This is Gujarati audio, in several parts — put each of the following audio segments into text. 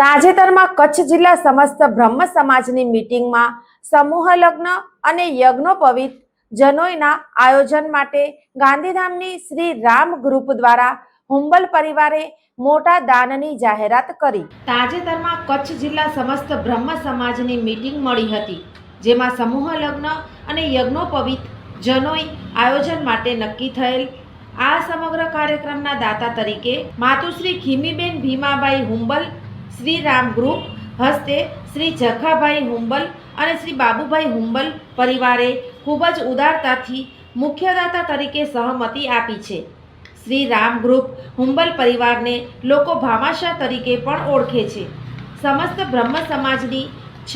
તાજેતરમાં કચ્છ જિલ્લા સમસ્ત બ્રહ્મ સમાજની મીટિંગમાં સમૂહ લગ્ન અને યજ્ઞોપવિત જનોઈના આયોજન માટે ગાંધીધામની શ્રી રામ ગ્રુપ દ્વારા હુંબલ પરિવારે મોટા દાનની જાહેરાત કરી. તાજેતરમાં કચ્છ જિલ્લા સમસ્ત બ્રહ્મ સમાજની મીટિંગ મળી હતી, જેમાં સમૂહ લગ્ન અને યજ્ઞોપવિત જનોઈ આયોજન માટે નક્કી થયેલ. આ સમગ્ર કાર્યક્રમના દાતા તરીકે માતુશ્રી ખીમીબેન ભીમાબાઈ હુંબલ શ્રી રામ ગ્રુપ હસ્તે શ્રી જખાભાઈ હુંબલ અને શ્રી બાબુભાઈ હુંબલ પરિવારે ખૂબ જ ઉદારતાથી મુખ્યદાતા તરીકે સહમતિ આપી છે. શ્રી રામ ગ્રુપ હુંબલ પરિવારને લોકો ભામાશા તરીકે પણ ઓળખે છે. સમસ્ત બ્રહ્મ સમાજની છ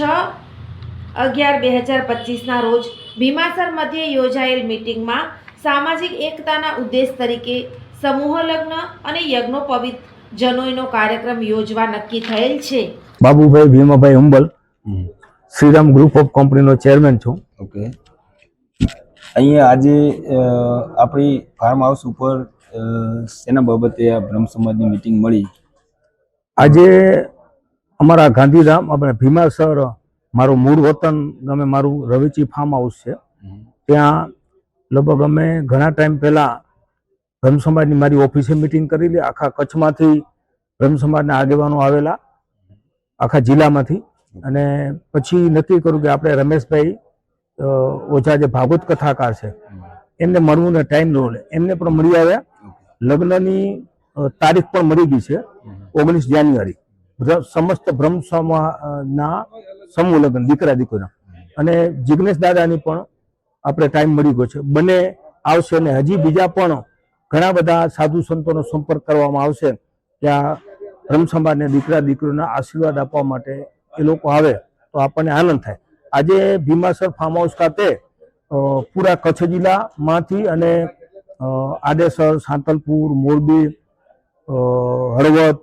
અગિયાર બે હજાર પચીસના રોજ ભીમાસર મધ્યે યોજાયેલ મીટિંગમાં સામાજિક એકતાના ઉદ્દેશ તરીકે સમૂહ લગ્ન અને યજ્ઞોપવિત જનોઈનો કાર્યક્રમ યોજવા નક્કી થયેલ છે. બાબુભાઈ ભીમાભાઈ હુંબલ શ્રીરામ ગ્રુપ ઓફ કંપનીનો ચેરમેન છું. ઓકે અહીંયા આજે આપણી ફાર્મ હાઉસ ઉપર શેના બાબતે આ બ્રહ્મ સમાજની મિટિંગ મળી? આજે અમારા ગાંધીધામ આપણે ભીમાસર મારું મૂળ વતન ગમે મારું રવિચી ફાર્મ હાઉસ છે ત્યાં લગભગ અમે ઘણા ટાઈમ પહેલા બ્રહ્મ સમાજની મારી ઓફિસે મિટિંગ કરેલી આખા કચ્છમાંથી બ્રહ્મ સમાજના આગેવાનો આવેલા આખા જિલ્લામાંથી. અને પછી નક્કી કર્યું કે આપણે રમેશભાઈ ઓછા જે ભાગવત કથાકાર છે એમને મળવું ને ટાઈમ ન લે. એમને પણ મળી આવ્યા. લગ્નની તારીખ પણ મળી ગઈ છે ઓગણીસ જાન્યુઆરી. સમસ્ત બ્રહ્મ સમાજના સમૂહ લગ્ન દીકરા દીકરીના. અને જિગ્નેશ દાદાની પણ આપણે ટાઈમ મળી ગયો છે. બંને આવશે અને હજી બીજા પણ ઘણા બધા સાધુ સંતોનો સંપર્ક કરવામાં આવશે. ત્યાં બ્રહ્મ દીકરા, દીકરીઓના આશીર્વાદ આપવા માટે એ લોકો આવે તો આપણને આનંદ થાય. આજે ભીમાસર ફાર્મ હાઉસ ખાતે પૂરા કચ્છ જિલ્લામાંથી અને આડેસર, સાંતલપુર, મોરબી હળવદ,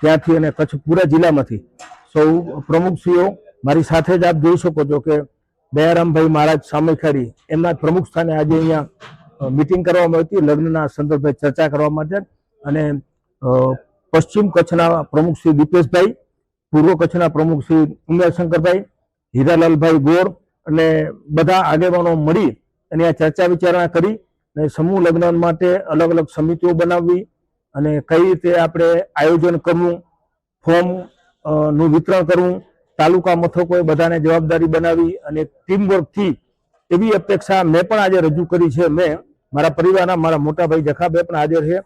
ત્યાંથી અને કચ્છ પૂરા જિલ્લામાંથી સૌ પ્રમુખશ્રીઓ મારી સાથે જ આપ જોઈ શકો છો કે દયારામભાઈ મહારાજ સામેખારી એમના પ્રમુખ સ્થાને આજે અહીંયા મિટિંગ કરવામાં આવી હતી લગ્નના સંદર્ભે ચર્ચા કરવા માટે. અને પશ્ચિમ કચ્છના પ્રમુખ શ્રી દીપેશભાઈ, પૂર્વ કચ્છના પ્રમુખ શ્રી ઉમેશંકરભાઈ હીરાલાલભાઈ ગોર અને બધા આગેવાનો મળી અને આ ચર્ચા વિચારણા કરી અને સમૂહ લગ્ન માટે અલગ અલગ સમિતિઓ બનાવવી અને કઈ રીતે આપણે આયોજન કરવું, ફોર્મનું વિતરણ કરવું, તાલુકા મથકોએ બધાને જવાબદારી બનાવી અને ટીમથી એવી અપેક્ષા મેં પણ આજે રજૂ કરી છે. મેં મારા પરિવારના, મારા મોટા ભાઈ જખાભાઈ પણ હાજર છે.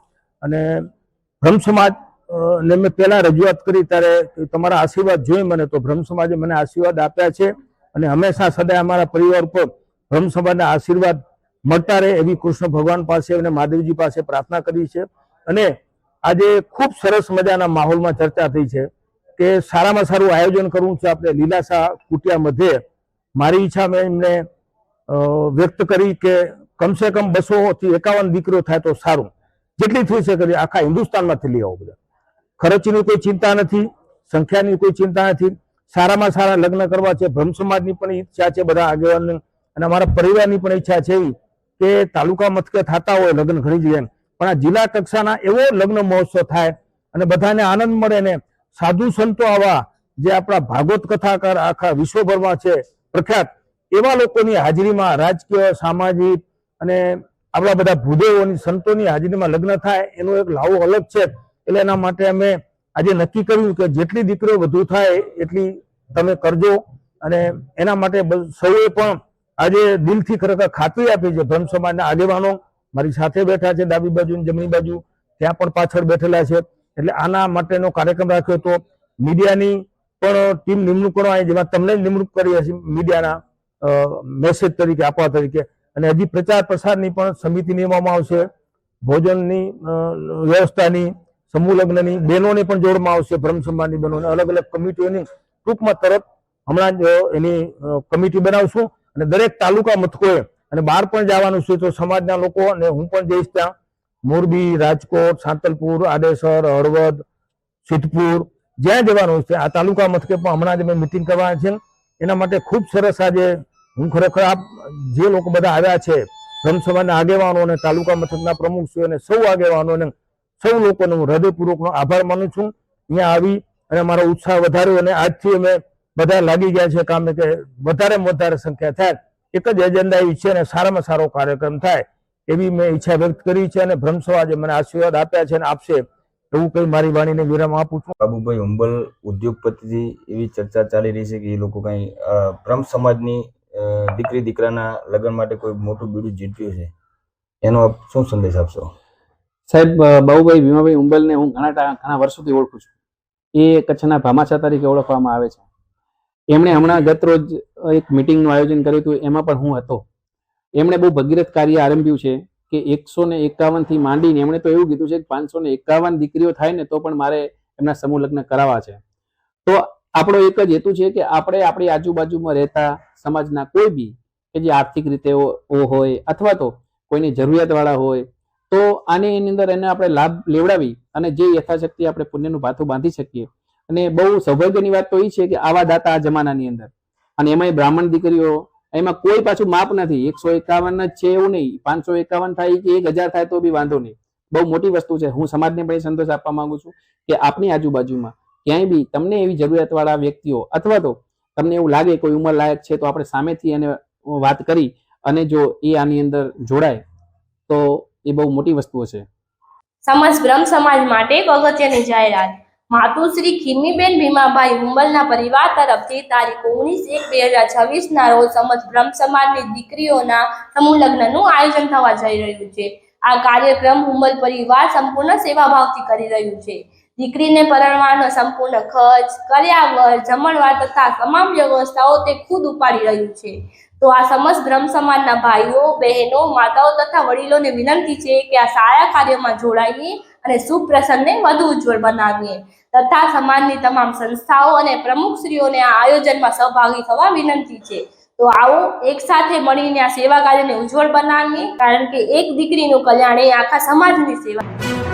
અને બ્રહ્મ સમાજ ને મેં પહેલા રજૂઆત કરી ત્યારે તમારા આશીર્વાદ જોઈ મને તો બ્રહ્મ સમાજે મને આશીર્વાદ આપ્યા છે અને હંમેશા સદાય અમારા પરિવાર ઉપર બ્રહ્મ સમાજના આશીર્વાદ મળતા રહે એવી કૃષ્ણ ભગવાન પાસે અને મહાદેવજી પાસે પ્રાર્થના કરી છે. અને આજે ખૂબ સરસ મજાના માહોલમાં ચર્ચા થઈ છે કે સારામાં સારું આયોજન કરવું છે આપણે લીલાસા કુટિયા મધ્યે. મારી ઈચ્છા મેં એમને વ્યક્ત કરી કે કમસે કમ બસો થી એકાવન દીકરીઓ થાય તો સારું. જેટલી થઈ શકે આખા હિન્દુસ્તાનમાંથી લઈ આવો બધા. ખર્ચની કોઈ ચિંતા નથી, સંખ્યાની કોઈ ચિંતા નથી. સારામાં સારા લગ્ન કરવા છે બ્રહ્મ સમાજની પણ ઈચ્છા છે બધા આગેવાનની. અને અમારા પરિવારની પણ ઈચ્છા છે કે તાલુકા મથકે થતા હોય લગ્ન ઘણી જગ્યાએ. પણ આ જિલ્લા કક્ષાના એવો લગ્ન મહોત્સવ થાય અને બધાને આનંદ મળે ને સાધુ સંતો આવા જે આપણા ભાગવત કથાકાર આખા વિશ્વભરમાં છે, પ્રખ્યાત એવા લોકોની હાજરીમાં રાજકીય, સામાજિક અને આપણા બધા ભૂદેવોની સંતોની હાજરીમાં લગ્ન થાય, એનો એક લાવો અલગ છે. એટલે એના માટે અમે આજે નક્કી કર્યું કે જેટલી દીકરીઓ વધુ થાય, એટલી તમે કરજો. અને એના માટે સૌએ પણ આજે દિલથી ખરેખર ખાતરી આપી છે બ્રહ્મ સમાજના આગેવાનો. મારી સાથે બેઠા છે ડાબી બાજુ જમણી બાજુ. ત્યાં પણ પાછળ બેઠેલા છે. એટલે આના માટેનો કાર્યક્રમ રાખ્યો હતો. મીડિયાની પણ ટીમ નિમણૂક કરવાની જેમાં તમને નિમણૂક કરી હશે મીડિયાના મેસેજ તરીકે, આપવા તરીકે. અને હજી પ્રચાર પ્રસારની પણ સમિતિ નિમવામાં આવશે. ભોજનની વ્યવસ્થાની, સમૂહ લગ્નની બહેનોને પણ જોડવામાં આવશે બ્રહ્મ સમાજની બહેનોને. અલગ અલગ કમિટીઓની ટૂંકમાં તરત હમણાં જ એની કમિટી બનાવશું. અને દરેક તાલુકા મથકોએ અને બહાર પણ જવાનું છે તો સમાજના લોકો અને હું પણ જઈશ ત્યાં. મોરબી, રાજકોટ, સાંતલપુર, આડેસર, હળવદ, સિદ્ધપુર, જ્યાં જવાનું છે. આ તાલુકા મથકે પણ હમણાં જ અમે મિટિંગ કરવાના છે એના માટે ખૂબ સરસ આજે હું ખરેખર આપ જે લોકો બધા આવ્યા છે ધર્મ સમાજના આગેવાનો અને તાલુકા મથકના પ્રમુખશ્રીઓ અને સૌ આગેવાનો અને સૌ લોકોનો હું હૃદયપૂર્વકનો આભાર માનું છું. અહીંયા આવી અને મારો ઉત્સાહ વધાર્યો અને આજથી અમે બધા લાગી ગયા છે કામે કે વધારેમાં વધારે સંખ્યા થાય. એક જ એજન્ડા એવી છે અને સારામાં સારો કાર્યક્રમ થાય એવી મેં ઈચ્છા વ્યક્ત કરી છે અને બ્રહ્મ મને આશીર્વાદ આપ્યા છે અને આપશે. એવું કઈ મારી વાણીને વિરામ આપું છું. બાબુભાઈ હુંબલ ઉદ્યોગપતિથી એવી ચર્ચા ચાલી રહી છે કે એ લોકો કઈ ભ્રમ બ્રહ્મ સમાજની દીકરી, દીકરાના લગ્ન માટે કોઈ મોટું બીડું જીત્યું છે? એનો આપ શું સંદેશ આપશો? સાહેબ બાહુભાઈ, ભીમાભાઈ ઉંબલને હું ઘણા ઘણા વર્ષોથી ઓળખું છું. એ કચ્છના ભામાશા તરીકે ઓળખવામાં આવે છે. એમણે હમણાં ગત રોજ એક મિટિંગનું આયોજન કર્યું હતું, એમાં પણ હું હતો. એમણે બહુ ભગીરથ કાર્ય આરંભ્યું છે કે એકસો ને એકાવનથી માંડીને, એમણે તો એવું કીધું છે કે પાંચસો ને એકાવન દીકરીઓ થાય ને, તો પણ મારે એમના સમૂહ લગ્ન કરાવવા છે. તો આપણો એક જ હેતુ છે કે આપણે આપણી આજુબાજુમાં રહેતા સમાજના કોઈ બી કે જે આર્થિક રીતે હોય અથવા તો કોઈની જરૂરિયાતવાળા હોય, તો આની એની અંદર એને આપણે લાભ લેવડાવી અને જે યથાશક્તિ આપણે પુણ્યનું ભાથું બાંધી શકીએ. અને બહુ સૌભાગ્યની વાત તો એ છે કે આવા દાતા આ જમાનાની અંદર. અને એમાંય બ્રાહ્મણ દીકરીઓ, એમાં કોઈ પાછું માપ નથી. એકસો એકાવન જ છે એવું નહીં. પાંચસો એકાવન થાય કે એક હજાર થાય તો બી વાંધો નહીં. બહુ મોટી વસ્તુ છે. હું સમાજને પણ સંતોષ આપવા માંગુ છું કે આપની આજુબાજુમાં ક્યાંય બી તમને એવી જરૂરિયાતવાળા વ્યક્તિઓ અથવા તો તમને એવું લાગે કોઈ ઉંમર લાયક છે, તો આપણે સામેથી એને વાત કરી અને જો એ આની અંદર જોડાય, તો એ બહુ મોટી વસ્તુ છે. સમાજ બ્રહ્મ સમાજ માટે એક અગત્યની જાહેરાત. માતુશ્રી ખીમીબેન ભીમાભાઈ હુંબલના પરિવાર તરફથી તારીખ ઓગણીસ એક બે હજાર છવ્વીસ ના રોજ સમજ બ્રહ્મ સમાજની દીકરીઓના સમૂહ લગ્નનું આયોજન થવા જઈ રહ્યું છે. આ કાર્યક્રમ હુંબલ પરિવાર સંપૂર્ણ સેવાભાવથી કરી રહ્યું છે. દીકરીને પરણવાનો સંપૂર્ણ ખર્ચ કર્યાવર જમણવાર તથા તમામ વ્યવસ્થાઓ તે ખુદ ઉપાડી રહ્યું છે. તો આ સમસ્ત બ્રહ્મ સમાજના ભાઈઓ, બહેનો, માતાઓ તથા વડીલોને વિનંતી છે કે આ સારા કાર્યમાં જોડાઈએ અને શુભ પ્રસંગને વધુ ઉજ્જવળ બનાવીએ. તથા સમાજની તમામ સંસ્થાઓ અને પ્રમુખશ્રીઓને આ આયોજનમાં સહભાગી થવા વિનંતી છે. તો આવો એક સાથે મળીને આ સેવા કાર્યને ઉજ્જવળ બનાવીએ, કારણ કે એક દીકરીનું કલ્યાણ એ આખા સમાજની સેવા